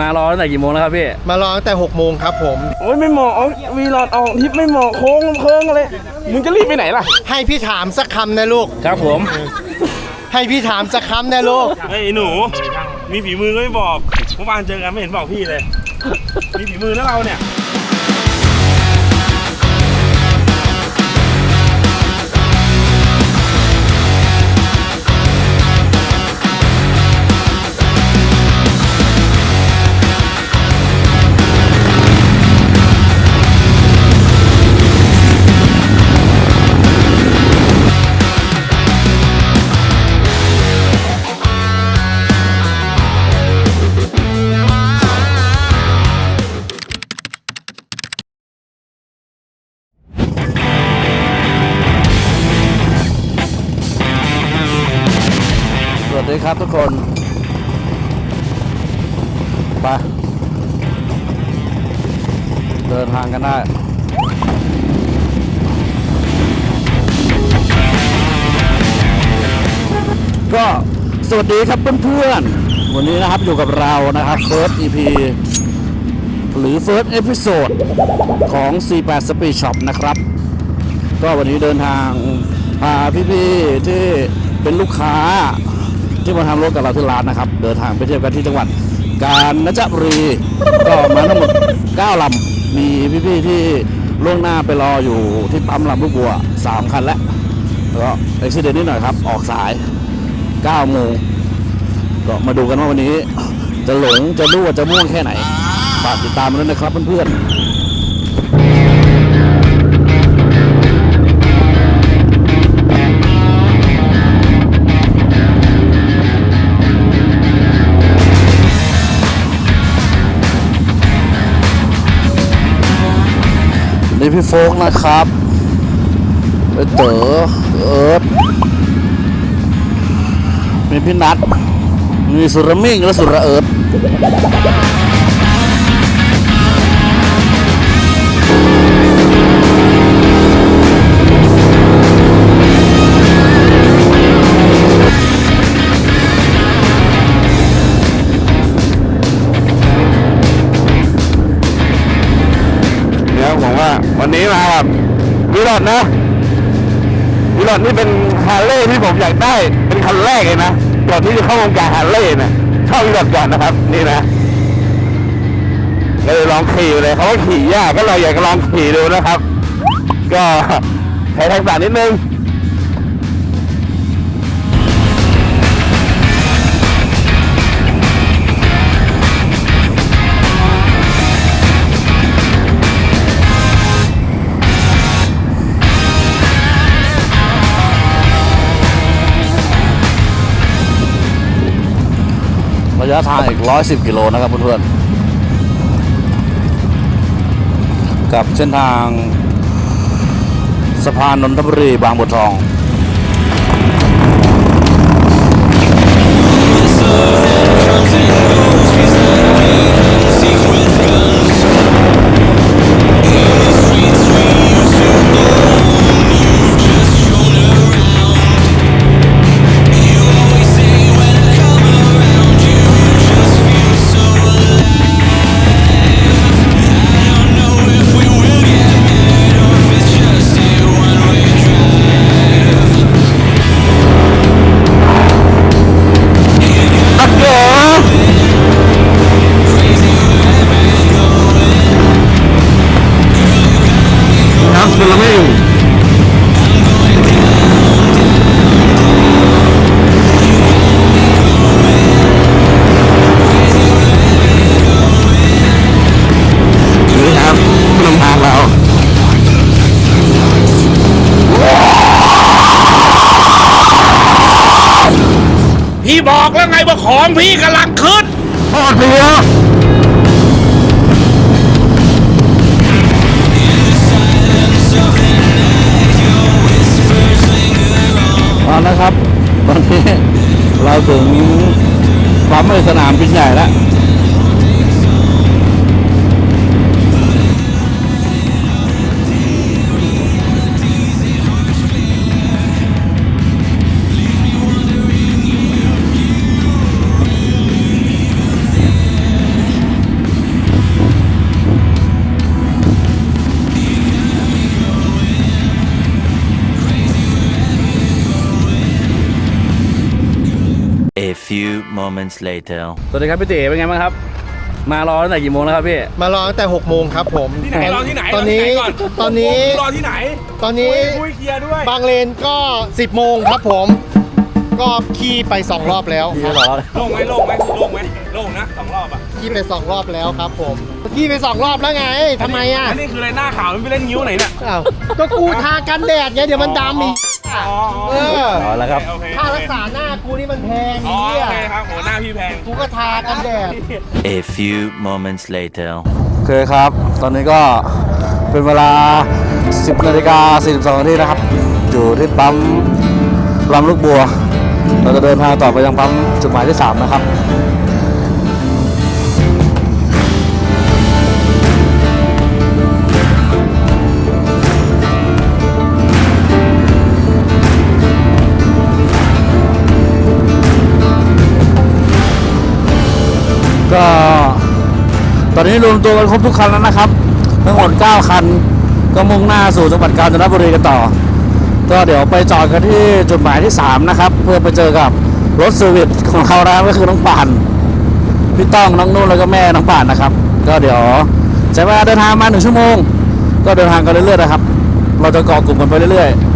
มารอตั้งแต่กี่โมงแล้วครับพี่ มารอตั้งแต่6โมงครับผม โอ้ยไม่เหมาะเอาวีลอดออกทิปไม่เหมาะโค้งเคิงอะไรมึงจะรีบไปไหนล่ะ ให้พี่ถามสักคำนะลูก ครับผมให้พี่ถามสักคำนะลูกเฮ้ยไอ้หนู มีฝีมือก็ไม่บอกเมื่อวานเจอกันไม่เห็นบอกพี่เลย มีฝีมือแล้วเราเนี่ย วัสดีครับเพื่อนๆ วันนี้นะครับอยู่กับเรานะครับ First EP หรือ First Episode ของ48 Speed Shop นะครับ ก็วันนี้เดินทางพาพี่ๆที่เป็นลูกค้าที่มาทำรถกับเราที่ร้านนะครับ เดินทางไปเที่ยวกันที่จังหวัดกาญจนบุรีก็มาทั้งหมด 9ลำมีพี่ๆที่ล่วงหน้าไปรออยู่ที่ปั๊มลำลูกบัว 3 คันแล้วแล้วก็อุบิเหตุนิดหน่อยครับ ออกสาย 9โมงก็มาดูกันว่าวันนี้ จะหลงจะรั่วจะม่วงแค่ไหนฝากติดตามมาด้วยนะครับเพื่อนๆนี่พี่โฟกนะครับไอเต๋อเอิร์ธ มีพี่นัทมีสุรมิ่งและสุรเอิร์ธเนี่ยผมว่าวันนี้มาแบบวิรอดนะวิรอดนี่เป็นฮาร์เลย์ที่ผมอยากได้ เป็นคันแรกเลยนะ ก่อนที่จะเข้าวงการฮาร์เลย์นะชอบวิรอดก่อนนะครับ นี่นะเลยลองขี่เลยเขาว่าขี่ยากก็เราอยากจะลองขี่ดูนะครับ ก็ใช้ทักษะนิดนึง ระยะทางอีก 110 กิโลนะครับเพื่อนๆ กับเส้นทางสะพานนนทบุรีบางบัวทอง พี่บอกแล้วไงว่าของพี่กำลังขึ้นทอดเรือเอาละครับ ตอนนี้เราถึงปั๊มในสนามบินใหญ่แล้ว moments later. สวัสดีครับพี่ตีเป็นไงบ้างครับ มารอตั้งแต่กี่โมงแล้วครับพี่ มารอตั้งแต่6โมงครับผมที่ไหนรอที่ไหนตอนนี้รอที่ไหก่ตอนนี้รอที่ไหน ตอนนี้คุยเคลียร์ด้วยบางเลนก็ 10โมงครับผม ก็ขี่ไป 2 รอบแล้วพี่รอโล่งไหมโล่งไหมโล่งไหมโล่งนะสองรอบอะ ขี่ไป2รอบแล้วครับผมขี่ไป2รอบแล้วไงทำไมอะอันนี้คืออะไรหน้าขาวมันไปเล่นนิ้วไหนเนี่ยอ้าวก็กูทากันแดดไงเดี๋ยวมันดำอีก อ๋อเออ เอาละครับ โอเคค่ารักษาหน้ากูนี่มันแพงอ๋อเหี้ยโอเคครับโหหน้าพี่แพง กูก็ทากันแดด A few moments later. โอเคครับ ตอนนี้ก็เป็นเวลา 10นาฬิกา42นาทีนะครับ อยู่ที่ปั๊มลำลูกบัว เราจะเดินทางต่อไปยังปั๊มจุดหมายที่ 3 นะครับ ก็ตอนนี้รวมตัวกันครบทุกคันแล้วนะครับ ทั้งหมด 9 คันก็มุ่งหน้าสู่จังหวัดกาญจนบุรีกันต่อ ก็เดี๋ยวไปจอดกันที่จุดหมายที่ 3 นะครับ เพื่อไปเจอกับรถเซอร์วิสของเขานะครับก็คือน้องป่านพี่ต้องน้องนุ่นแล้วก็แม่น้องป่านนะครับ ก็เดี๋ยวใช้เวลาเดินทางมาหนึ่งชั่วโมง ก็เดินทางกันเรื่อยๆนะครับ เราจะเกาะกลุ่มกันไปเรื่อยๆ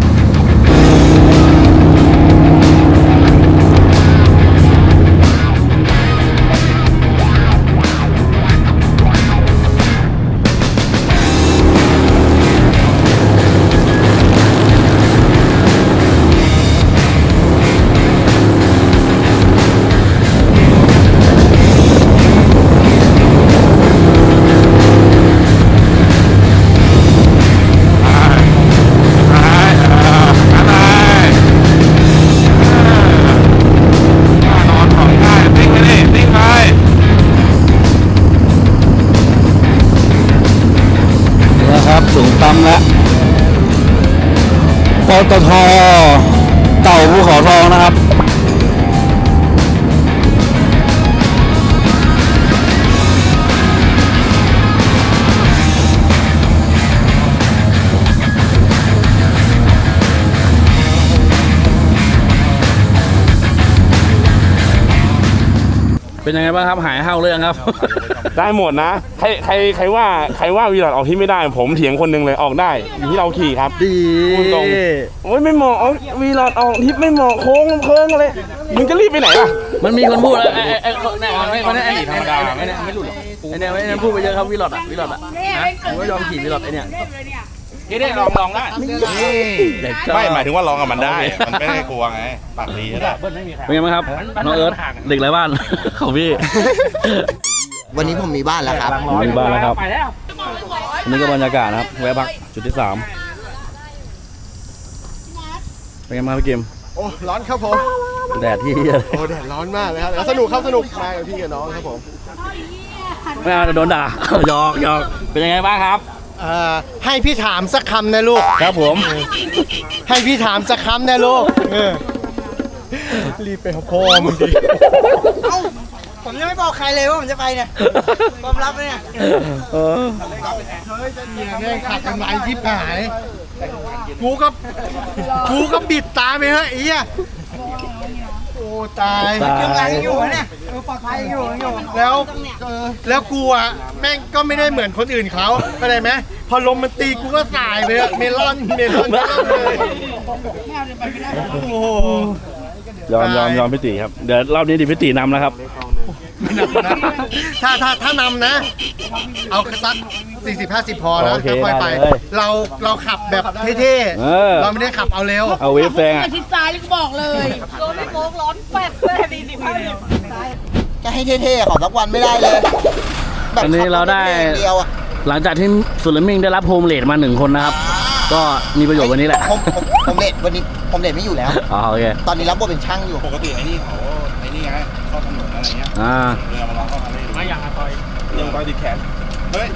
ตทเต่าภูเขาทองนะครับ เป็นยังไงบ้างครับหายเห่าเรื่องครับ ได้หมดนะ ใครใครใครว่าใครว่าวีลอดออกที่ไม่ได้ ผมเถียงคนหนึงเลยออกได้อยู่ที่เราขี่ครับดีพูดตรงโอ้ยไม่เหมาะเอาวีลอดออกทิปไม่เหมาะโค้งโค้งอะไรมึงจะรีบไปไหนล่ะมันมีคนพูดแล้วไอ้ไอ้ไอ้คนเนี่ยไอ้คนนี้ไอ้ธรรมดาไม่ไม่ไม่หลุดหรอกไอ้เนี่ยไอ้เนี่ยพูดไปเยอะครับวิลอดอะวิลอดอะนะผมก็ยอมขี่วิลอดไอ้เนี่ย นี่ได้ลองลองได้เด็กชอบไม่หมายถึงว่าลองกับมันได้ มันไม่ได้กลัวไงปากดีนะเป็นไงบ้างครับน้องเอิร์ธเด็กไร้บ้านของพี่วันนี้ผมมีบ้านแล้วครับมีบ้านแล้วครับอันนี้ก็บรรยากาศนะครับแวะพักจุดที่สามเป็นไงบ้างพี่กิมโอ้ร้อนครับผมแดดที่โอ้แดดร้อนมากเลยครับแล้วสนุกครับสนุกมากับพี่กับน้องครับผมไม่เอาเดี๋ยวโดนด่าหยอกหยอกเป็นยังไงบ้างครับ เอ่อให้พี่ถามสักคำนะลูก ครับผม ให้พี่ถามสักคำนะลูกเออรีบไปหาพ่อมึงดิผมยังไม่บอกใครเลยว่าผมจะไปเนี่ยความลับเนี่ยเออเนี่ยแม่งขัดกันไหลทิพหาย กูก็ กูก็บิดตามไปเฮ้ยไอ้เหี้ยโอ้ ตายตายยังหลังอยู่เนี่ยเออปลอดภัยอยู่อยู่แล้วแล้วกูอะแม่งก็ไม่ได้เหมือนคนอื่นเขาเข้าใจไหมพอลมมันตีกูก็สายไปเลยเมลอนเมลอนเลยโอ้โห ยอมยอมยอมพี่ตีครับ เดี๋ยวรอบนี้ดิพี่ตีนำแล้วครับ ไม่นำนะถ้าถ้าถ้านำนะ เอาสักสี่สิบห้าสิบพอแล้วโอเคค่อยๆไป ได้เลย เราเราขับแบบเท่เออเราไม่ได้ขับเอาเร็ว เอาเวฟแซงอะ ทิศซ้ายก็บอกเลยรถไม่โค้งร้อนแปดเลยดีสิบห้าจะให้เท่ๆขอสักวันไม่ได้เลยแบบอันนี้เราได้ ขับถเดียวอะหลังจากที่สุลมิงได้รับโฮมเลดมาหนึ่งคนนะครับ ก็มีประโยชน์วันนี้แหละผมผมผมเลดวันนี้ผมเลดไม่อยู่แล้ว อ๋อโอเค ตอนนี้รับบทเป็นช่างอยู่ ปกติไอ้นี่เขา อะไรเงี้ยอ่าเรือมาลองเข้าทะเลดูไม่อยากมาต่อยยังต่อยติดแขน เฮ้ย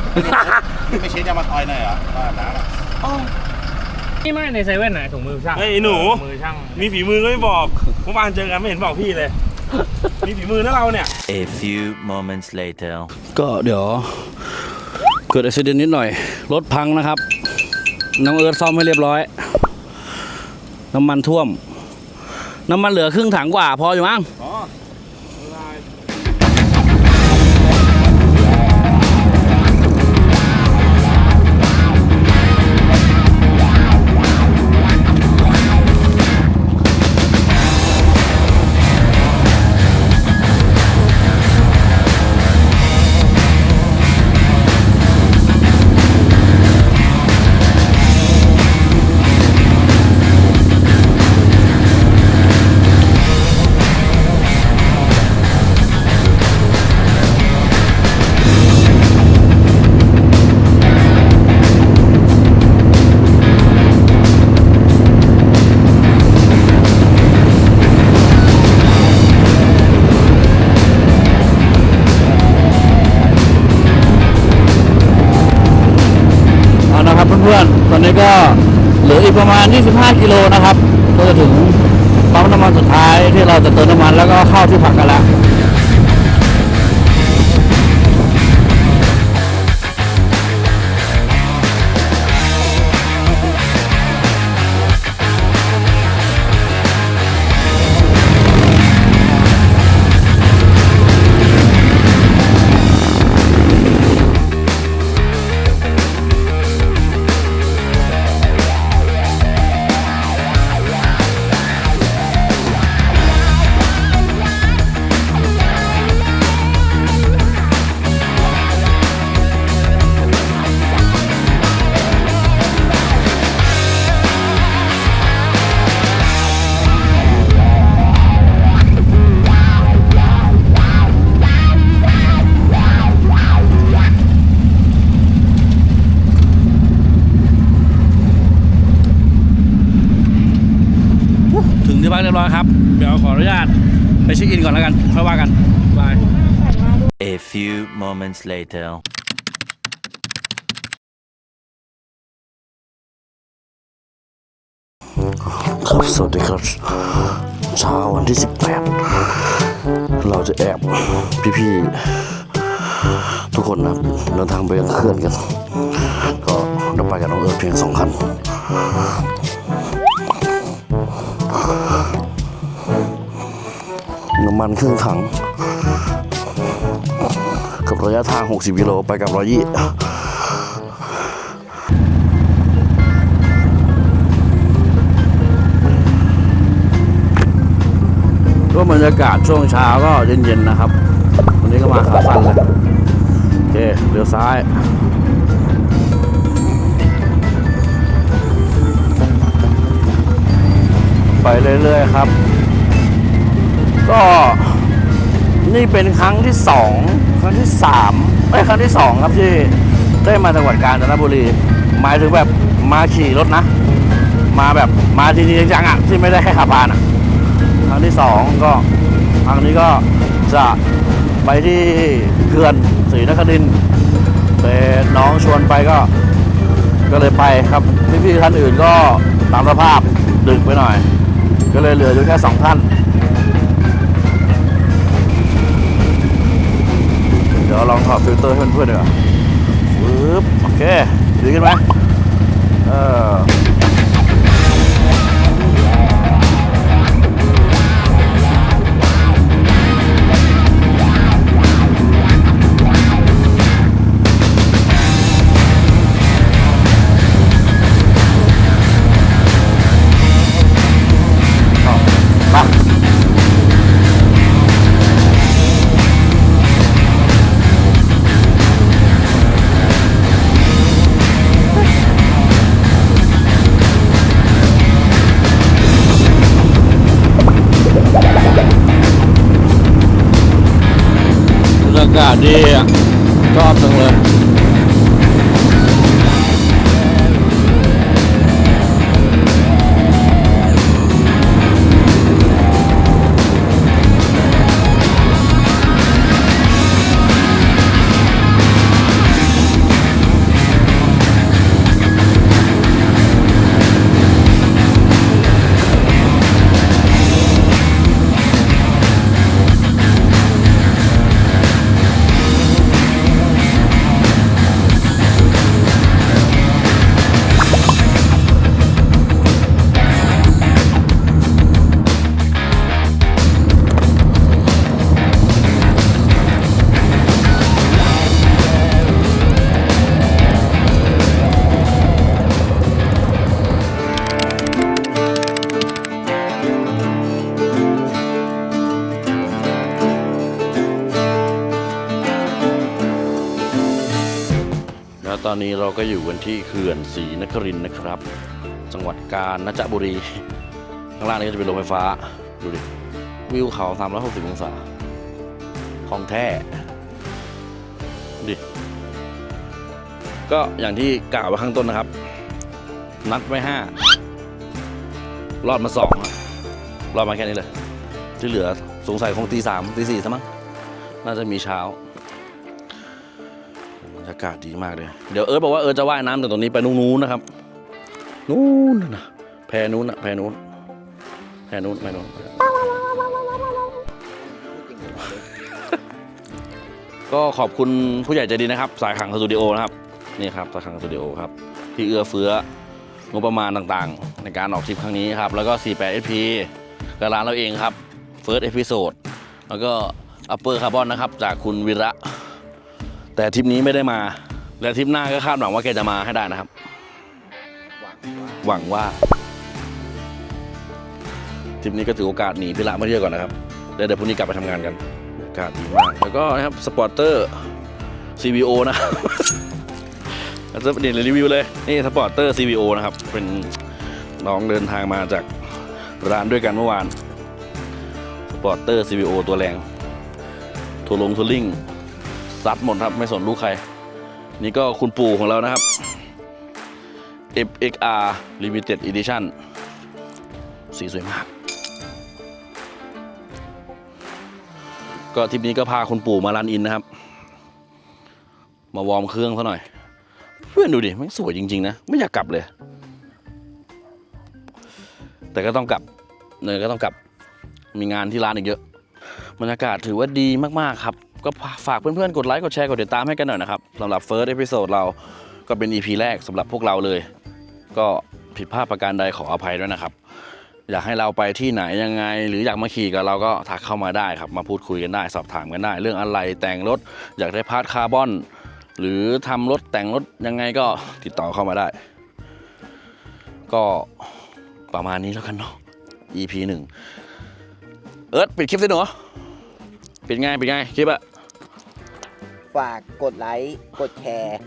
ไม่เช็ดยามาต่อยหน่อยเหรอว่าน้ำอะนี่ไม่ในเซเว่นไหนถุงมือช่างเฮ้ยไอ้หนู มือช่างมีฝีมือก็ไม่บอกเมื่อวานเจอกันไม่เห็นบอกพี่เลย มีฝีมือนะเราเนี่ย A few moments later. ก็เดี๋ยว เกิดอุบิเหตุนิดหน่อย รถพังนะครับ น้องเอิร์ธซ่อมให้เรียบร้อย น้ำมันท่วม น้ำมันเหลือครึ่งถังกว่าพออยู่มั้ง ประมาณ 25 กิโลนะครับ ก็จะถึงปั๊มน้ำมันสุดท้ายที่เราจะเติมน้ำมันแล้วก็เข้าที่พักกันแล้ว ดี๋ยวขออนุญาตไปเช็คอินก่อนแล้วกันค่อยว่ากันบาย A few moments later. ครับสวัสดีครับเช้าวันที่ 18 เราจะแอบพี่ๆทุกคนนะครับเดินทางไปยังเคลื่อนกัน ก็เราไปกับน้องเอิร์ธเพียงสองคันน้ำมันครึ่งถัง กับระยะทาง 60กิโลไปกับร้อยยี่ก็บรรยากาศช่วงเช้าก็เย็นๆนะครับ วันนี้ก็มาขาสั้นเลย โอเคเลี้ยวซ้ายไปเรื่อยๆครับ ก็นี่เป็นครั้งที่สองครั้งที่สามไอ้ยครั้งที่สองครับที่ได้มาจังหวัดกาญจนบุรีหมายถึงแบบมาขี่รถนะ มาแบบมาจริงจังๆอะที่ไม่ได้แค่ขับผ่านอะครั้งที่สองก็ครั้งนี้ก็จะไปที่เขื่อนศรีนครินทร์เป็นน้องชวนไปก็ ก็เลยไปครับพี่ๆท่านอื่นก็ตามสภาพดึกไปหน่อย ก็เลยเหลืออยู่แค่สองท่าน ลองถอดฟิลเตอร์ให้เพื่อนๆดีกว่าปึ๊บโอเคดีขึ้นไหมเออากาศดีอะชอบจังเลย แล้วตอนนี้เราก็อยู่กันที่เขื่อนศรีนครินนะครับ จังหวัดกาญจนบุรี ข้างล่างนี้ก็จะเป็นโรงไฟฟ้า ดูดิ วิวเขา 360 องศา ของแท้ ดิ ก็อย่างที่กล่าวไว้ข้างต้นนะครับ นัดไว้ห้ารอดมาสองรอดมาแค่นี้เลย ที่เหลือสงสัยคงตีสามตีสี่ซะมั้ง น่าจะมีเช้า รยากาศดีมากเลย เดี๋ยวเอิร์ธบอกว่าเอิร์ธจะว่ายน้ำจากตรงนี้ไปนู้นนะครับ นู้นน่ะแพนู้นน่ะแพนู้นแพนู้นแพนู้นก็ขอบคุณผู้ใหญ่ใจดีนะครับ สายขังสตูดิโอนะครับนี่ครับสายขังสตูดิโอครับที่เอื้อเฟื้องบประมาณต่างๆ ในการออกทริปครั้งนี้ครับ แล้วก็ 48 SP กับร้านเราเองครับ First Episode แล้วก็ Upper Carbon นะครับ จากคุณวิระ แต่ทริปนี้ไม่ได้มา และทริปหน้าก็คาดหวังว่าแกจะมาให้ได้นะครับ หวังว่าทริปนี้ก็ถือโอกาสหนีพิระมาเที่ยวก่อนนะครับแล้วเดี๋ยวพรุ่งนี้กลับไปทำงานกันอากาศดีมากแล้วก็นะครับสปอร์เตอร์ CVO นะจะเด่นรีวิวเลยนี่สปอร์เตอร์ CVO นะครับ เป็นน้องเดินทางมาจากร้านด้วยกันเมื่อวานสปอร์เตอร์ CVO ตัวแรงทัวลงทัวลิง ซัดหมดครับ ไม่สนลูกใคร นี่ก็คุณปู่ของเรานะครับ FXR Limited Edition สีสวยมาก ก็ทริปนี้ก็พาคุณปู่มารันอินนะครับ มาวอร์มเครื่องซะหน่อย เพื่อนดูดิมันสวยจริง ๆ นะ ไม่อยากกลับเลย แต่ก็ต้องกลับเนยก็ต้องกลับมีงานที่ร้านอีกเยอะบรรยากาศถือว่าดีมาก ๆ ครับ ก็ฝากเพื่อนๆ กดไลค์ กดแชร์ กดติดตามให้กันหน่อยนะครับสำหรับ First Episode เราก็เป็น EP แรกสำหรับพวกเราเลย ก็ผิดพลาดประการใดขออภัยด้วยนะครับ อยากให้เราไปที่ไหนยังไง หรืออยากมาขี่กับเราก็ทักเข้ามาได้ครับ มาพูดคุยกันได้ สอบถามกันได้ เรื่องอะไรแต่งรถ อยากได้พาร์ทคาร์บอน หรือทำรถแต่งรถยังไงก็ติดต่อเข้ามาได้ ก็ประมาณนี้แล้วกันเนาะ EP หนึ่งเอิร์ธปิดคลิปสิหนูปิดไงปิดไงคลิปอะ ฝากกดไลค์ กดแชร์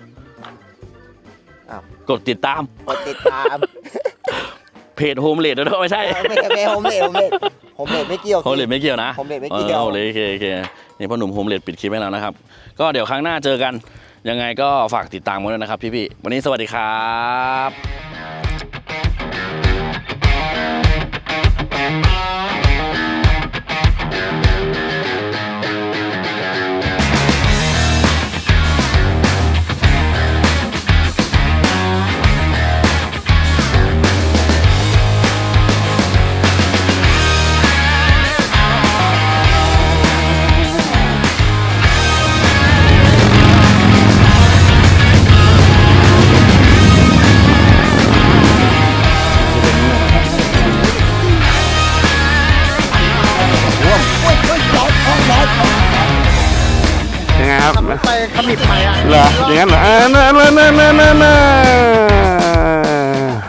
กดติดตาม กดติดตามเพจโฮมเลดด้วยไม่ใช่ไม่ใช่ไม่โฮมเลดโฮมเลดโฮมเลดไม่เกี่ยวโฮมเลดไม่เกี่ยวนะโฮมเลดไม่เกี่ยวออโฮมเลดโอเคโอเคนี่พ่อหนุ่มโฮมเลดปิดคลิปให้แล้วนะครับ ก็เดี๋ยวครั้งหน้าเจอกัน ยังไงก็ฝากติดตามกันด้วยนะครับพี่ๆวันนี้สวัสดีครับ